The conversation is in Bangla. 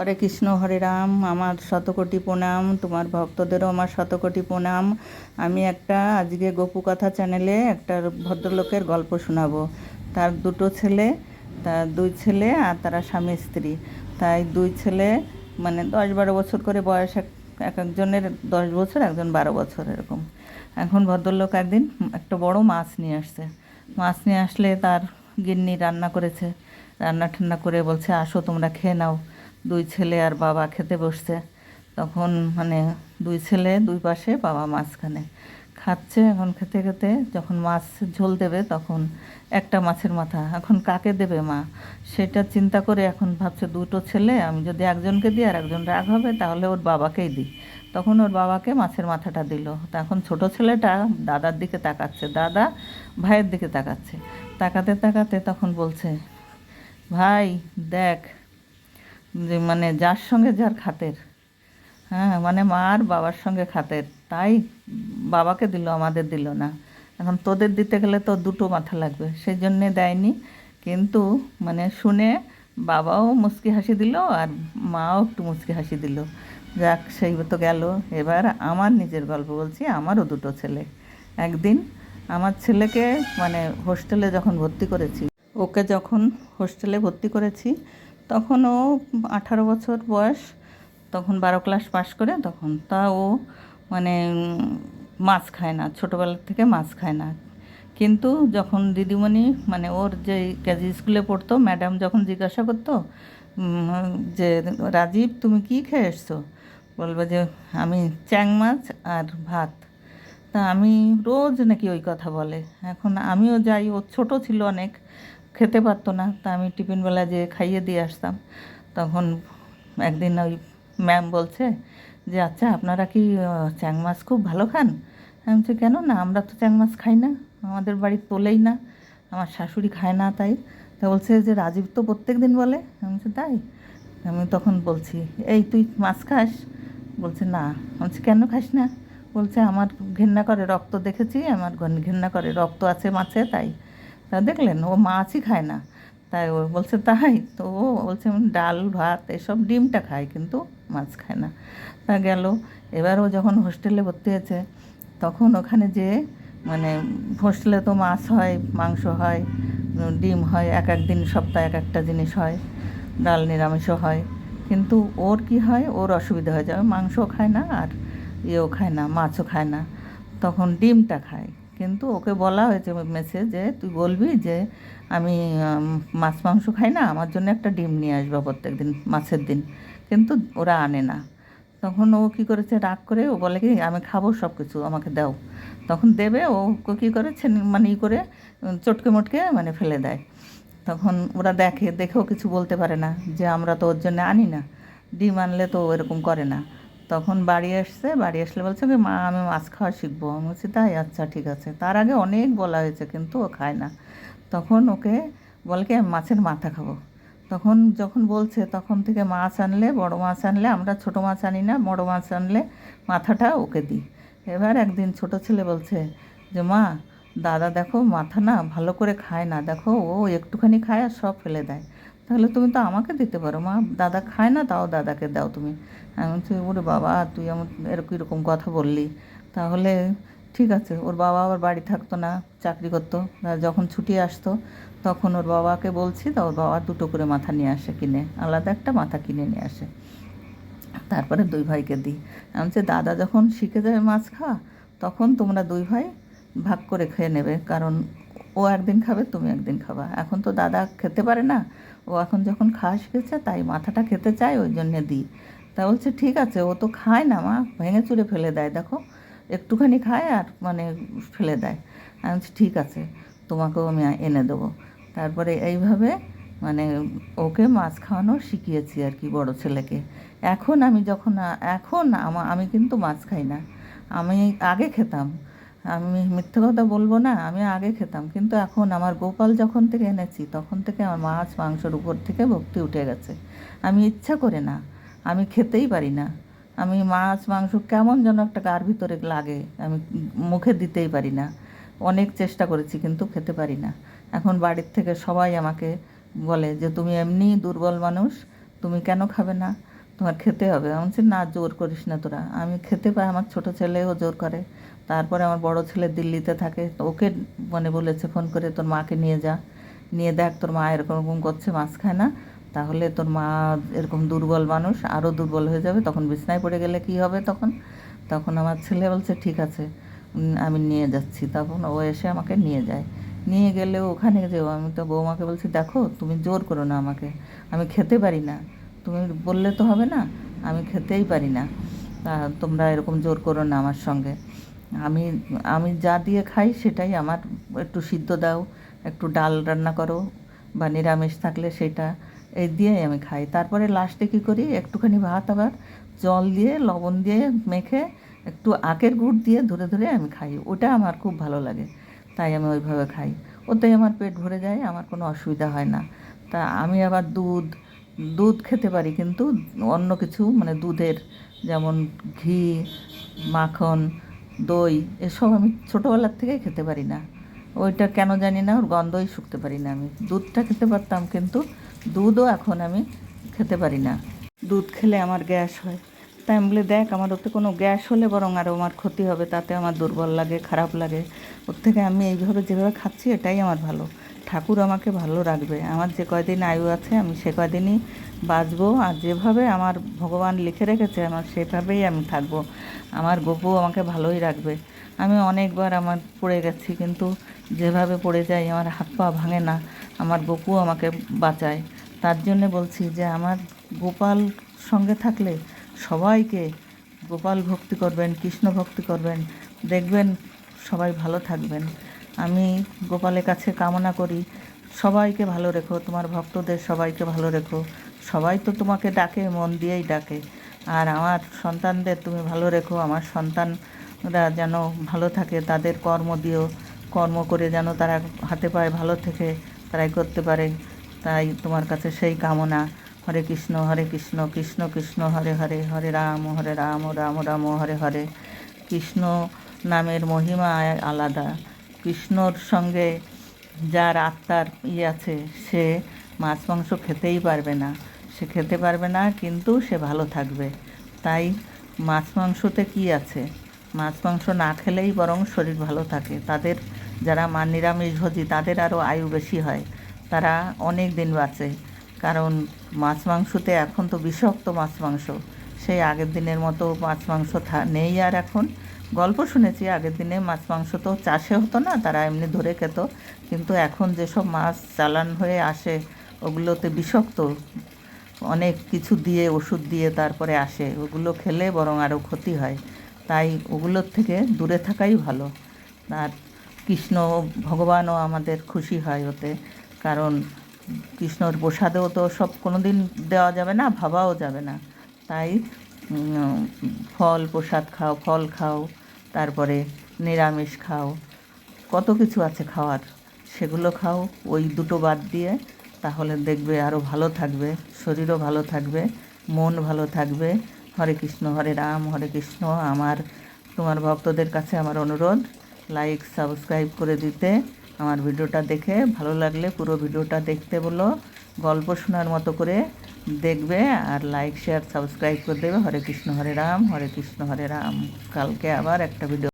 হরে কৃষ্ণ, হরে রাম। আমার শতকোটি প্রণাম, তোমার ভক্তদেরও আমার শতকোটি প্রণাম। আমি একটা আজকে গপু কথা চ্যানেলে একটা ভদ্রলোকের গল্প শোনাবো। তার দুটো ছেলে, তার দুই ছেলে আর তারা স্বামী স্ত্রী। তাই দুই ছেলে মানে দশ বারো বছর করে বয়স এক একজনের দশ বছর, একজন বারো বছর এরকম। এখন ভদ্রলোক একদিন একটা বড় মাছ নিয়ে আসছে। মাছ নিয়ে আসলে তার গিন্নি রান্না করেছে। রান্না ঠান্না করে বলছে, আসো, তোমরা খেয়ে নাও। দুই ছেলে আর বাবা খেতে বসছে। তখন মানে দুই ছেলে দুই পাশে, বাবা মাঝখানে। খাচ্ছে এখন খেতে খেতে। যখন মাছ ঝোল দেবে তখন একটা মাছের মাথা। এখন কাকে দেবে মা? সেটা চিন্তা করে এখন ভাবছে দুটো ছেলে। আমি যদি একজনকে দিই আর একজন রাগ হবে, তাহলে ওর বাবাকেই দিই। তখন ওর বাবাকে মাছের মাথাটা দিল। তখন ছোট ছেলেটা দাদার দিকে তাকাচ্ছে। দাদা ভাইয়ের দিকে তাকাচ্ছে। তাকাতে তাকাতে তখন বলছে, ভাই, দেখ যে মানে যার সঙ্গে যার খাতের। হ্যাঁ মানে মা আর বাবার সঙ্গে খাতের। তাই বাবাকে দিল, আমাদের দিল না। এখন তোদের দিতে গেলে তো দুটো মাথা লাগবে, সেই জন্যে দেয়নি। কিন্তু মানে শুনে বাবাও মুচকি হাসি দিল আর মাও একটু মুচকি হাসি দিল। যাক, সেই তো গেল। এবার আমার নিজের গল্প বলছি, আমারও দুটো ছেলে। একদিন আমার ছেলেকে মানে হোস্টেলে যখন ভর্তি করেছি, ওকে যখন হোস্টেলে ভর্তি করেছি তখন ও আঠারো বছর বয়স, তখন বারো ক্লাস পাশ করে তখন তা ও মানে মাছ খায় না, ছোটোবেলা থেকে মাছ খায় না। কিন্তু যখন দিদিমণি মানে ওর যে কেজি স্কুলে পড়তো ম্যাডাম যখন জিজ্ঞাসা করতো যে রাজীব তুমি কি খেয়ে এসছো? বলবে যে আমি চ্যাং মাছ আর ভাত। তা আমি রোজ নাকি ওই কথা বলে। এখন আমিও যাই, ও ছোট ছিল অনেক। খেতে পারতো না। তা আমি টিফিনবেলা যে খাইয়ে দিয়ে আসতাম, তখন একদিন ওই ম্যাম বলছে যে আচ্ছা আপনারা কি চ্যাং মাছ খুব ভালো খান? আমি বলছি, কেন না, আমরা তো চ্যাং মাছ খাই না, আমাদের বাড়ি তোলেই না, আমার শাশুড়ি খায় না তাই। তা বলছে যে, রাজীব তো প্রত্যেক দিন বলে। আমি বলছি, তাই? আমি তখন বলছি, এই তুই মাছ খাস? বলছে, না। বলছি, কেন খাস না? বলছে, আমার ঘেন্না করে রক্ত দেখেছি, আমার ঘন- ঘেন্না করে রক্ত আছে মাছে, তাই। তা দেখলেন? ও মাছই খায় না। তাই ও বলছে, তাই? তো ও বলছে, ডাল, ভাত, এসব ডিমটা খায়, কিন্তু মাছ খায় না। তা গেল। এবার ও যখন হোস্টেলে ভর্তি হয়েছে, তখন ওখানে যে মানে হোস্টেলে তো মাছ হয়, মাংস হয়, ডিম হয়, এক এক দিন, সপ্তাহে এক একটা জিনিস হয়, ডাল নিরামিষও হয়। কিন্তু ওর কি হয়? ওর অসুবিধা হয়ে যাবে। মাংসও খায় না আর ইয়েও খায় না, মাছও খায় না। তখন ডিমটা খায়। কিন্তু ওকে বলা হয়েছে মেসে যে, তুই বলবি যে, আমি মাছ, মাংস খাই না, আমার জন্য একটা ডিম নিয়ে আসব প্রত্যেক দিন মাছের দিন। কিন্তু ওরা আনে না। তখন ও কী করেছে, রাগ করে ও বলে কি, আমি খাব সব কিছু আমাকে দাও। তখন দেবে, ও কী করে মানে ই করে চটকে মটকে মানে ফেলে দেয়। তখন ওরা দেখে দেখেও কিছু বলতে পারে না যে, আমরা তো ওর জন্য আনি না, ডিম আনলে তো এরকম করে না। তখন বাড়ি আসছে, বাড়ি আসলে বলছে কি, মা, আমি মাছ খাওয়া শিখব। আমি বলছি, তাই আচ্ছা ঠিক আছে। তার আগে অনেক বলা হয়েছে, কিন্তু ও খায় না। তখন ওকে বলে কি, আমি মাছের মাথা খাব। তখন যখন বলছে, তখন থেকে মাছ আনলে, বড় মাছ আনলে, আমরা ছোট মাছ আনি না, বড় মাছ আনলে মাথাটা ওকে দিই। এবার একদিন ছোট ছেলে বলছে যে, মা, দাদা দেখো মাথা না ভালো করে খায় না। দেখো, ও একটুখানি খায় আর সব ফেলে দেয়। তাহলে তুমি তো আমাকে দিতে পারো। মা, দাদা খায় না, তাও দাদাকে দাও তুমি। আমি বলছি, ওরে বাবা, তুই আমার এরকম এরকম কথা বললি। তাহলে ঠিক আছে, ওর বাবা আবার বাড়ি থাকতো না, চাকরি করতো। যখন ছুটি আসতো, তখন ওর বাবাকে বলছি, তা ওর বাবা দুটো করে মাথা নিয়ে আসে কিনে, আলাদা একটা মাথা কিনে নিয়ে আসে। তারপরে দুই ভাইকে দিই। আমি বলছি, দাদা যখন শিখে যাবে মাছ খাওয়া, তখন তোমরা দুই ভাই ভাগ করে খেয়ে নেবে। কারণ ও একদিন খাবে, তুমি একদিন খাবা। এখন তো দাদা খেতে পারে না। ও এখন যখন খাওয়া শিখেছে, তাই মাথাটা খেতে চায়, ওই জন্যে দিই। তা বলছে, ঠিক আছে, ও তো খায় না মা, ভেঙে চুরে ফেলে দেয়, দেখো। একটুখানি খায় আর মানে ফেলে দেয়। আমি বলছি, ঠিক আছে, তোমাকেও আমি এনে দেবো। তারপরে এইভাবে মানে ওকে মাছ খাওয়ানো শিখিয়েছি আর কি বড় ছেলেকে। এখন আমি যখন, এখন আমা, আমি কিন্তু মাছ খাই না। আমি আগে খেতাম। আমি মিথ্যে কথা বলব না, আমি আগে খেতাম। কিন্তু এখন আমার গোপাল যখন থেকে এনেছি, তখন থেকে আমার মাছ মাংসর উপর থেকে ভক্তি উঠে গেছে। আমি ইচ্ছা করে না, আমি খেতেই পারি না। আমি মাছ মাংস কেমন যেন একটা গার ভিতরে লাগে, আমি মুখে দিতেই পারি না। অনেক চেষ্টা করেছি, কিন্তু খেতে পারি না। এখন বাড়ির থেকে সবাই আমাকে বলে যে, তুমি এমনি দুর্বল মানুষ, তুমি কেন খাবে না? তোমার খেতে হবে। আমি বলছি, না, জোর করিস না তোরা। আমি খেতে পাই, আমার ছোট ছেলেও জোর করে। তারপরে আমার বড় ছেলে দিল্লিতে থাকে। ওকে মানে বলেছে, ফোন করে তোর মাকে নিয়ে যা। নিয়ে দেখ, তোর মা এরকম করছে, মাছ খায় না। তাহলে তোর মা এরকম দুর্বল মানুষ আরও দুর্বল হয়ে যাবে। তখন বিছনায় পড়ে গেলে কি হবে তখন? তখন আমার ছেলে বলছে, ঠিক আছে আমি নিয়ে যাচ্ছি। তখন ও এসে আমাকে নিয়ে যায়। নিয়ে গেলে ওখানে যেও। আমি তো বৌমাকে বলছি, দেখো, তুমি জোর করো না আমাকে। আমি খেতে পারি না। তুমি বললে তো হবে না, আমি খেতেই পারি না। তা তোমরা এরকম জোর করো না আমার সঙ্গে। আমি আমি যা দিয়ে খাই সেটাই আমার, একটু সিদ্ধ দাও, একটু ডাল রান্না করো বা নিরামিষ থাকলে সেটা, এই দিয়েই আমি খাই। তারপরে লাস্টে কী করি, একটুখানি ভাত আবার, জল দিয়ে, লবণ দিয়ে মেখে একটু আখের গুড় দিয়ে ধরে ধরে আমি খাই। ওটা আমার খুব ভালো লাগে, তাই আমি ওইভাবে খাই। ওতেই আমার পেট ভরে যায়, আমার কোনো অসুবিধা হয় না। তা আমি আবার দুধ দুধ খেতে পারি, কিন্তু অন্য কিছু মানে দুধের যেমন ঘি, মাখন, দই, এসব আমি ছোটোবেলার থেকেই খেতে পারি না। ওইটা কেন জানি না, ওর গন্ধই শুকতে পারি না আমি। দুধটা খেতে পারতাম, কিন্তু দুধও এখন আমি খেতে পারি না। দুধ খেলে আমার গ্যাস হয়। তাই আমি বলে, দেখ, আমার ওতে কোনো গ্যাস হলে বরং আরও আমার ক্ষতি হবে, তাতে আমার দুর্বল লাগে, খারাপ লাগে। ওর থেকে আমি এইভাবে যেভাবে খাচ্ছি, এটাই আমার ভালো। ঠাকুর আমাকে ভালো রাখবে। আমার যে কয়দিন আয়ু আছে, আমি সে কয়দিনই বাঁচবো। আর যেভাবে আমার ভগবান লিখে রেখেছে, আমার সেভাবেই আমি থাকব। আমার গপু আমাকে ভালোই রাখবে। আমি অনেকবার আমার পড়ে গেছি, কিন্তু যেভাবে পড়ে যাই, আমার হাত পা ভাঙে না। আমার গপু আমাকে বাঁচায়। তার জন্যে বলছি যে, আমার গোপাল সঙ্গে থাকলে সবাইকে গোপাল ভক্তি করবেন, কৃষ্ণ ভক্তি করবেন। দেখবেন সবাই ভালো থাকবেন। আমি গোপালের কাছে কামনা করি, সবাইকে ভালো রেখো, তোমার ভক্তদের সবাইকে ভালো রেখো। সবাই তো তোমাকে ডাকে, মন দিয়েই ডাকে। আর আমার সন্তানদের তুমি ভালো রেখো, আমার সন্তানরা যেন ভালো থাকে, তাদের কর্ম দিও। কর্ম করে যেন তারা হাতে পায়ে ভালো থেকে তারাই করতে পারে। তাই তোমার কাছে সেই কামনা। হরে কৃষ্ণ হরে কৃষ্ণ কৃষ্ণ কৃষ্ণ, হরে হরে হরে রাম হরে রাম রাম রাম, হরে হরে। কৃষ্ণ নামের মহিমা আলাদা। কৃষ্ণর সঙ্গে যার আত্মার ইয়ে আছে, সে মাছ মাংস খেতেই পারবে না। সে খেতে পারবে না, কিন্তু সে ভালো থাকবে। তাই মাছ মাংসতে কি আছে? মাছ মাংস না খেলেই বরং শরীর ভালো থাকে। তাদের যারা মা নিরামিষভোজী তাদের আরও আয়ু বেশি হয়। তারা অনেক দিন বাঁচে। কারণ মাছ মাংসতে এখন তো বিষাক্ত মাছ মাংস। সেই আগের দিনের মতো মাছ মাংস নেই আর এখন। গল্প শুনেছি, আগের দিনে মাছ মাংস তো চাষে হতো না, তারা এমনি ধরে খেত। কিন্তু এখন যেসব মাছ চালান হয়ে আসে, ওগুলোতে বিষাক্ত। অনেক কিছু দিয়ে, ওষুধ দিয়ে তারপরে আসে। ওগুলো খেলে বরং আরও ক্ষতি হয়। তাই ওগুলোর থেকে দূরে থাকাই ভালো। আর কৃষ্ণ ভগবানও আমাদের খুশি হয় ওতে। কারণ কৃষ্ণর প্রসাদেও তো সব কোনো দিন দেওয়া যাবে না, ভাবাও যাবে না। তাই ফল প্রসাদ খাও, ফল খাও, তারপরে নিরামিষ খাও। কত কিছু আছে খাওয়ার, সেগুলো খাও, ওই দুটো বাদ দিয়ে তাহলে দেখবে আরও ভালো থাকবে, শরীরও ভালো থাকবে, মন ভালো থাকবে। হরে কৃষ্ণ, হরে রাম, হরে কৃষ্ণ। আমার, তোমার ভক্তদের কাছে আমার অনুরোধ লাইক সাবস্ক্রাইব করে দিতে। আমার ভিডিওটা দেখে ভালো লাগলে পুরো ভিডিওটা দেখতে বলো। গল্প শোনার মতো করে দেখবে আর লাইক শেয়ার সাবস্ক্রাইব করে দেবে। হরে কৃষ্ণ, হরে রাম, হরে কৃষ্ণ, হরে রাম। কালকে আবার একটা ভিডিও